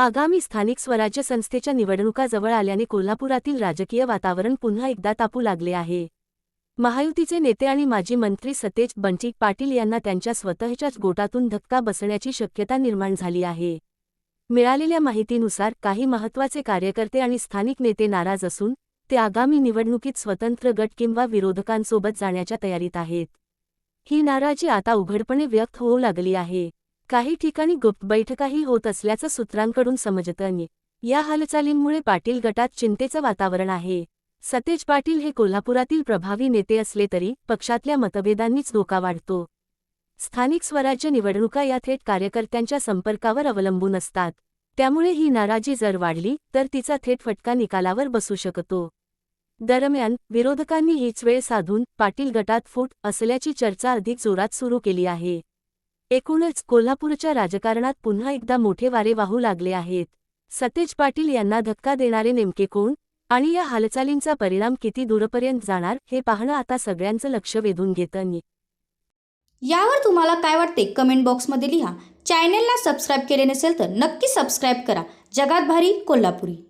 आगामी स्थानिक स्वराज्य संस्थेच्या निवडणुका जवळ आल्याने कोल्हापुरातील राजकीय वातावरण पुन्हा एकदा तापू लागले आहे. महायुतीचे नेते आणि माजी मंत्री सतेज बंचिक पाटील यांना त्यांच्या स्वतःच्याच गोटातून धक्का बसण्याची शक्यता निर्माण झाली आहे. मिळालेल्या माहितीनुसार काही महत्त्वाचे कार्यकर्ते आणि स्थानिक नेते नाराज असून ते आगामी निवडणुकीत स्वतंत्र गट किंवा विरोधकांसोबत जाण्याच्या तयारीत आहेत. ही नाराजी आता उघडपणे व्यक्त होऊ लागली आहे. काही ठिकाणी गुप्त बैठकाही होत असल्याचं सूत्रांकडून समजतं या हालचालींमुळे पाटील गटात चिंतेचं वातावरण आहे. सतेज पाटील हे कोल्हापुरातील प्रभावी नेते असले तरी पक्षातल्या मतभेदांनीच धोका वाढतो. स्थानिक स्वराज्य निवडणुका या थेट कार्यकर्त्यांच्या संपर्कावर अवलंबून असतात. त्यामुळे ही नाराजी जर वाढली तर तिचा थेट फटका निकालावर बसू शकतो. दरम्यान विरोधकांनी हीच वेळ साधून पाटील गटात फूट असल्याची चर्चा अधिक जोरात सुरू केली आहे. एकूणच कोल्हापूरच्या राजकारणात पुन्हा एकदा मोठे वारे वाहू लागले आहेत. सतेज पाटील यांना धक्का देणारे नेमके कोण आणि या हालचालींचा परिणाम किती दूरपर्यंत जाणार हे पाहणं आता सगळ्यांचं लक्ष वेधून घेतं. यावर तुम्हाला काय वाटते? कमेंट बॉक्समध्ये लिहा. चॅनेलला सबस्क्राईब केले नसेल तर नक्की सबस्क्राईब करा. जगात भारी कोल्हापुरी.